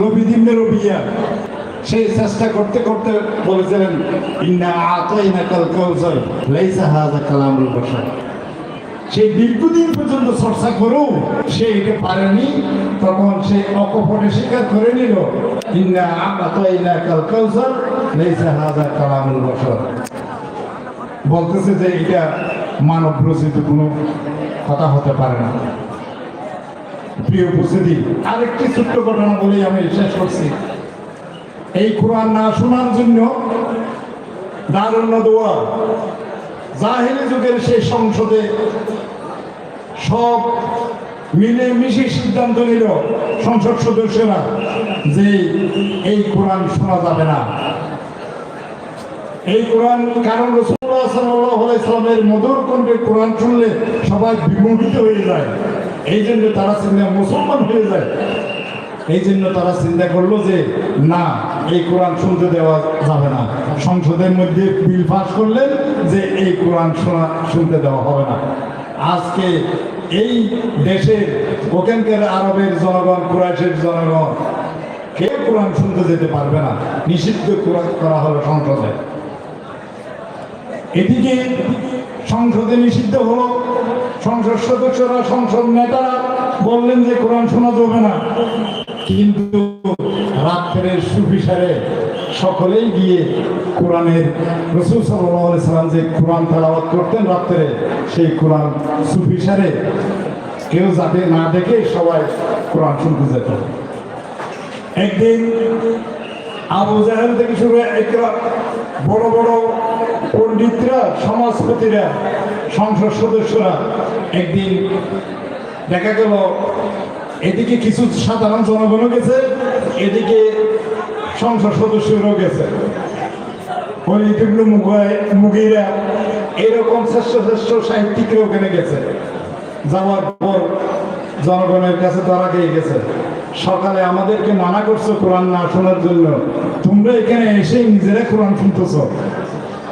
রবি দিনে রবিয়া সেই চেষ্টা করতে করতে বলেছিলেন, ইন্না আতাইনা কাল কাউসার, লাইসা হাযা কালামুল বাশার। সেই দীর্ঘদিন পর্যন্ত চর্চা করেও সে এটা পারেনি। তখন সে অকপটে স্বীকার করে নিল, ইন্না আতাইনা কাল কাউসার, লাইসা হাযা কালামুল বাশার। বলতেছে যে এটা মানব রচিত কোনো কথা হতে পারে না। প্রিয় উপস্থিতি, আরেকটি ছোট্ট ঘটনা বলেই আমি শেষ করছি। এই কোরআন না শোনার জন্য দোয়া জাহিলি যুগের সেই সংসদে সব মিলে মিশে সিদ্ধান্ত নিল সংসদ সদস্যরা যে এই কোরআন শোনা যাবে না। এই কোরআন কারণ রসুল্লাহ সাল্লাহ মধুর কণ্ঠে কোরআন শুনলে সবাই বিমোহিত হয়ে যায়। এই জন্য তারা চিন্তা মুসলমান হয়ে যায়। এই জন্য তারা চিন্তা করল যে, না, এই কোরআন শুনতে দেওয়া যাবে না। সংসদের মধ্যে বিল পাস করলেন যে এই কোরআন শোনা, শুনতে দেওয়া হবে না। আজকে এই দেশের, ওখানকার আরবের জনগণ, কুরাইশের জনগণ কে কোরআন শুনতে যেতে পারবে না। নিষিদ্ধ কোরআন করা হলো সংসদে। এদিকে সংসদে নিষিদ্ধ হলো। সংসদ সদস্যরা সংসদ নেতারা বললেন যে কোরআন শোনা যাবে না। কিন্তু রাত্রের সুফিসারে সকলেই গিয়ে কোরআনের রসুল সাল্লাম যে কোরআন তালাবাত করতেন রাত্রে, সেই কোরআন সুফিসারে কেউ যাতে না দেখে সবাই কোরআন শুনতে যেত। একদিন আবু জাহেল থেকে শুরু একরা বড় বড় পণ্ডিতরা, সমাজপতিরা, সংসদ সদস্যরা একদিন দেখা গেল, এদিকে কিছু সাধারণ জনগণও গেছে, এদিকে সংসদ সদস্যরাও গেছে। মুগিরা, এরকম শ্রেষ্ঠ শ্রেষ্ঠ সাহিত্যিকরা ওখানে গেছে। যাওয়ার পর জনগণের কাছে ধরা খেয়ে গেছে। সকালে আমাদেরকে মানা করছ কোরআন না শোনার জন্য। তোমরা এখানে এসে নিজেরা কোরআন শুনতেছ।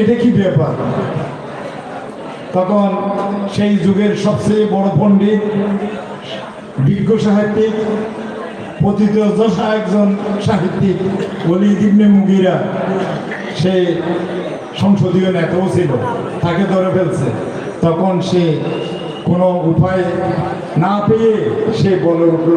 এটা কি ব্যাপার? তখন সেই যুগের সবচেয়ে বড় পণ্ডিত বিজ্ঞ সাহিত্যিক, পতিত যশা একজন সাহিত্যিক অলি দিবনে মুগিরা, সে সংসদীয় নেতাও ছিল, তাকে ধরে ফেলছে। তখন সে কোনো উপায় না পেয়ে সে বলে উঠল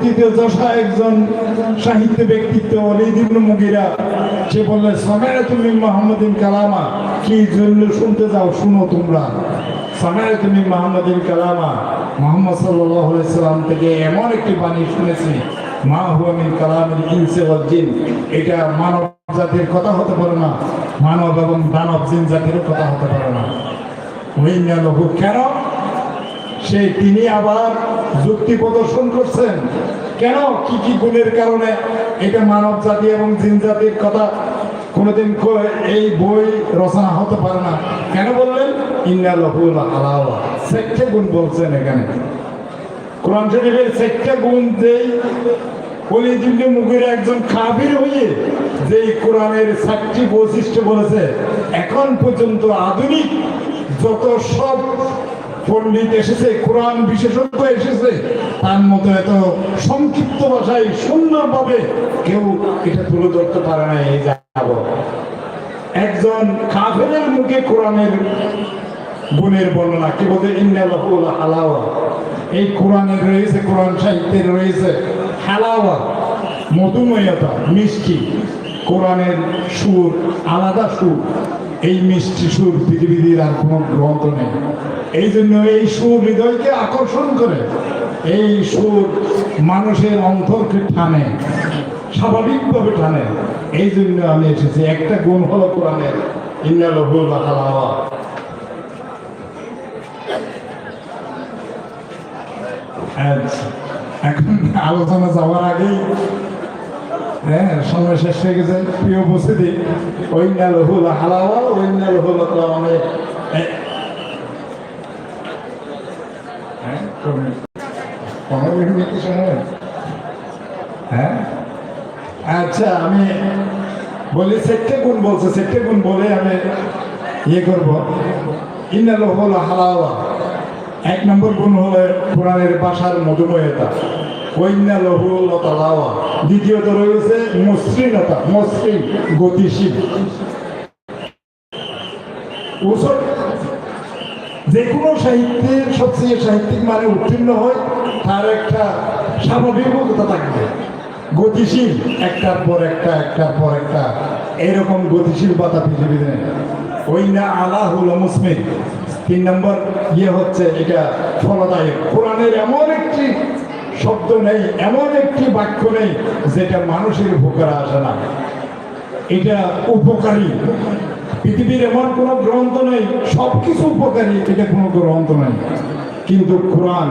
পতিত যশা একজন সাহিত্য ব্যক্তিত্ব অলিদিন মুগিরা। সে বললে সমেরা তুমি মোহাম্মদিন কালামা। কি জন্য শুনতে যাও, শুনো তোমরা। সমেরা তুমি মোহাম্মদিন কালামা। মোহাম্মদ সাল্লাম থেকে এমন একটি বাণী শুনেছি, মা হুয়ামিন কালামিন ইনসে জিন। এটা মানব জাতির কথা হতে পারে না, মানব এবং দানব জিন জাতির কথা হতে পারে না। ওইনা লঘু কেন সে তিনি আবার যুক্তি প্রদর্শন করছেন। কেন? কি কি গুণের কারণে? এটা মানব জাতি এবং জিন জাতির কথা কোনোদিন এই বই রচনা হতে পারে না। কেন বললেন? ইন্না লহুল আলাওয়া সেক্ষে গুণ বলছেন এখানে। কোরআন শরীফের সেক্ষে গুণ যেই অলিদুল্লি মুগির একজন কাবির হয়ে যেই কোরআনের চারটি বৈশিষ্ট্য বলেছে, এখন পর্যন্ত আধুনিক যত সব পণ্ডিত এসেছে, কোরআন বিশেষজ্ঞ এসেছে, তার মতো এত সংক্ষিপ্ত ভাষায় সুন্দরভাবে কেউ এটা তুলে ধরতে পারে না, এই যাব একজন কাফেরের মুখে কোরআনের গুণের বর্ণনা, কি বলতে ইন্দাল হালাওয়া এই কোরআনের রয়েছে, কোরআন সাহিত্যের রয়েছে হালাওয়া, মধুময়তা, মিষ্টি। কোরআনের সুর আলাদা সুর, এই মিষ্টি সুর পৃথিবীর আর কোনো গ্রন্থ নেই। এই জন্য এই সুর হৃদয়কে আকর্ষণ করে এই সুর মানুষের অন্তরকে টানে স্বাভাবিকভাবে টানে। এই জন্য আমি এসেছি। একটা গুণ হলো কোরআনের ইন্নালহুল হালাওয়া আচ্ছা, এখন আলোচনা যাওয়ার আগেই হ্যাঁ সময় শেষ হয়ে গেছে। প্রিয় উপস্থিতি ঐন্যাল হুল হালাওয়া ঐন্যাল হুল অনেক হ্যাঁ? হ্যাঁ? আচ্ছা আমি বলি সেটে গুণ বলছে? সেটে গুণ বলে আমি ইয়ে করব। ইন্নাল হল হালাওয়া। এক নম্বর গুণ হলো কোরআনের ভাষার মধুময়তা। ঐন্যাল হল তালাওয়া। দ্বিতীয়ত রয়েছে মসৃণতা, মসৃণ, গতিশীল। ওসব যে কোনো সাহিত্যের সবচেয়ে সাহিত্যিক মানে উত্তীর্ণ হয় তার একটা স্বাভাবিকতা থাকবে। গতিশীল, একটার পর একটা, একটার পর একটা, এরকম গতিশীল পাতা পৃথিবীতে। ওই না আলা হল মুসমিন তিন নম্বর ইয়ে হচ্ছে, এটা ফলদায়ক। কোরআনের এমন একটি শব্দ নেই, এমন একটি বাক্য নেই, যেটা মানুষের উপকারে আসে না। এটা উপকারী। পৃথিবীর এমন কোনো গ্রন্থ নেই সব কিছু উপকারী এটা কোনো গ্রন্থ নেই। কিন্তু কোরআন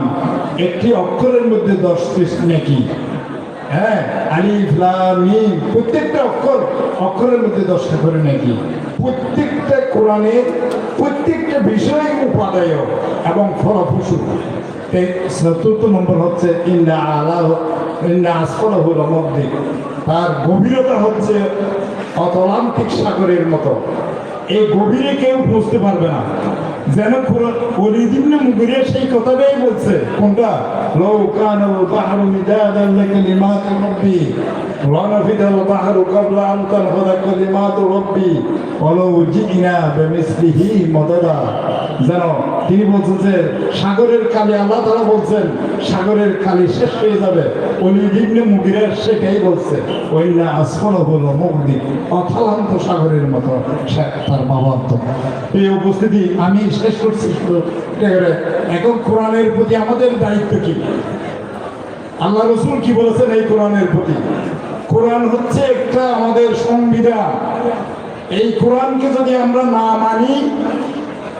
একটি অক্ষরের মধ্যে দশ নাকি? হ্যাঁ আলিফ, লাম প্রত্যেকটা অক্ষর অক্ষরের মধ্যে দশটা করে নাকি? প্রত্যেকটা কোরআনের প্রত্যেকটা বিষয় উপাদায় এবং ফলপ্রসূ। চতুর্থ নম্বর হচ্ছে, ইন্না আলা ইন্না আসফলাহুল মধ্যে তার গভীরতা হচ্ছে অতলান্তিক সাগরের মতো। এই গভীরে কেউ বুঝতে পারবে না যেন অলিদিনে মুগিরে সেই কথাটাই বলছে কোনটা লৌ কান বাহারু মিদাদান লিকালিমাত রব্বি لنفد البحر قبل أن تنفذ كلمات ربي ولو جئنا بمثله مددا যেন তিনি বলছেন যে সাগরের কালি আল্লাহ তারা বলছেন সাগরের কালি শেষ হয়ে যাবে অলি দিবনে মুগিরের সেটাই বলছে ওই না আসফল হলো মুগদি অথালান্ত সাগরের মতো সে- তার বাবার তো। এই উপস্থিতি আমি শেষ করছি। এখন কোরআনের প্রতি আমাদের দায়িত্ব কি? আল্লাহ রসুল কি বলেছেন এই কোরআনের প্রতি? কোরআন হচ্ছে একটা আমাদের সংবিধান। এই কোরআনকে যদি আমরা না মানি,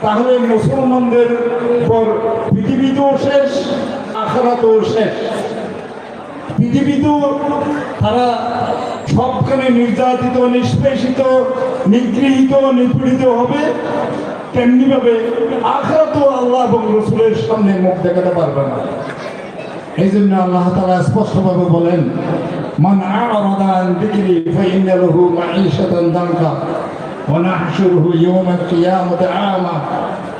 তাহলে মুসলমানদের পর পৃথিবীতেও শেষ, আখারাতেও শেষ। পৃথিবীতেও তারা সবখানে নির্যাতিত নিষ্পেষিত নিগৃহীত নিপীড়িত হবে তেমনিভাবে আখারাতেও আল্লাহ এবং রসুলের সামনে মুখ দেখাতে পারবে না এই জন্য আল্লাহ তালা স্পষ্টভাবে বলেন মান আ'রাদা আন যিকরি ফাইন্না লাহু মাঈশাতান দানকা ওয়া নাহশুরুহু ইয়াওমাল কিয়ামাতি আ'মা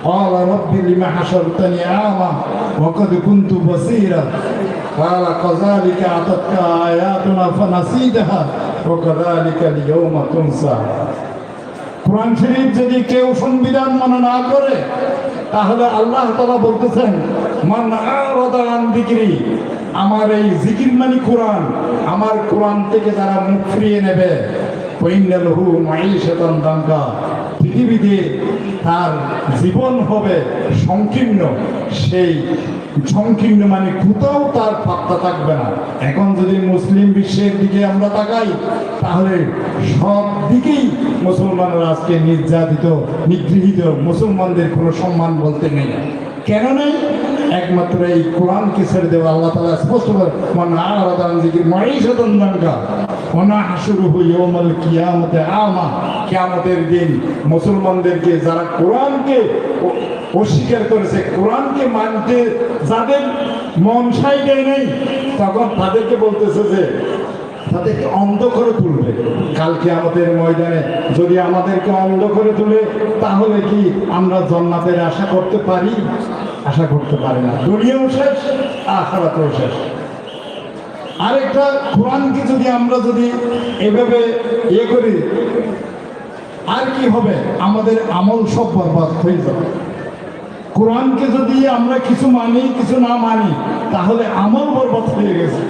قال رب لم حشرتني أعمى وقد كنت بصيرا قال كذلك أتتك آياتنا فنسيتها وكذلك اليوم تنسى কোরআন শরীফ যদি কেউ সংবিধান মনে না করে তাহলে আল্লাহ তালা বলতেছেন মান আরাদা আন যিকরি আমার এই জিকির মানে কোরআন আমার কোরআন থেকে যারা মুখ ফিরিয়ে নেবে পৈন্যালহু মাইশাতান দাঙ্গা পৃথিবীতে তার জীবন হবে সংকীর্ণ। সেই সংকীর্ণ মানে কোথাও তার পাত্তা থাকবে না। এখন যদি মুসলিম বিশ্বের দিকে আমরা তাকাই, তাহলে সব দিকেই মুসলমানরা আজকে নির্যাতিত, নিগৃহীত মুসলমানদের কোনো সম্মান বলতে নেই। কেন নেই? একমাত্র এই কোরআনকে ছেড়ে দেওয়া আল্লাহ তালা স্পষ্ট করে মানে আলাদান জিকির মাইশাতান দাঙ্গা ওনা হাসুরুহু ইয়াউমাল কিয়ামতে আমা কিয়ামতের দিন মুসলমানদেরকে যারা কোরআনকে অস্বীকার করেছে, কোরআনকে মানতে যাদের মন সাই দেয় নেই, তখন তাদেরকে বলতেছে যে, তাদেরকে অন্ধ করে তুলবে। কালকে আমাদের ময়দানে যদি আমাদেরকে অন্ধ করে তুলে, তাহলে কি আমরা জন্নাতের আশা করতে পারি? আশা করতে পারি না। দুনিয়াও শেষ, আখারাতেও শেষ। আরেকটা কোরআনকে যদি আমরা যদি এভাবে ইয়ে করি, আর কি হবে? আমাদের আমল সব বরবাদ হয়ে যাবে। কোরআনকে যদি আমরা কিছু মানি, কিছু না মানি, তাহলে আমল বরবাদ হয়ে গেছে,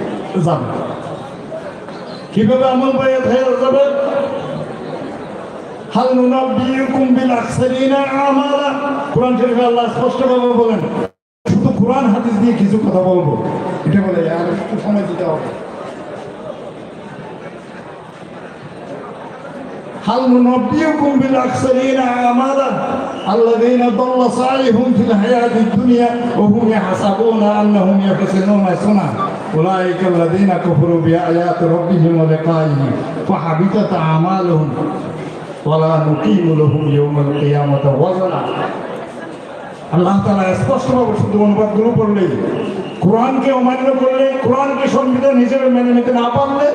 যাবে। কীভাবে আমল বরবাদ হয়ে যাবে? হাল নুনাব্বিউকুম বিল আকসারিনা আমালা। কোরআন শরীফে আল্লাহ স্পষ্টভাবে বলেন কোরআন হাদিস দিয়ে কিছু কথা বলবো এটা বলে আর একটু সময় দিতে হবে هل ننبئكم بالأخسرين أعمالا الذين ضل صالحهم في الحياة الدنيا وهم يحسبون أنهم يحسنون صنعا أولئك الذين كفروا بآيات ربهم ولقائه فحبطت أعمالهم. ولا نقيم لهم يوم القيامة وزنا. আল্লাহ তালা স্পষ্টভাবে শুধু অনুবাদগুলো পড়লেই, কোরআনকে অমান্য করলে, কোরআনকে সংবিধান হিসেবে মেনে নিতে না পারলে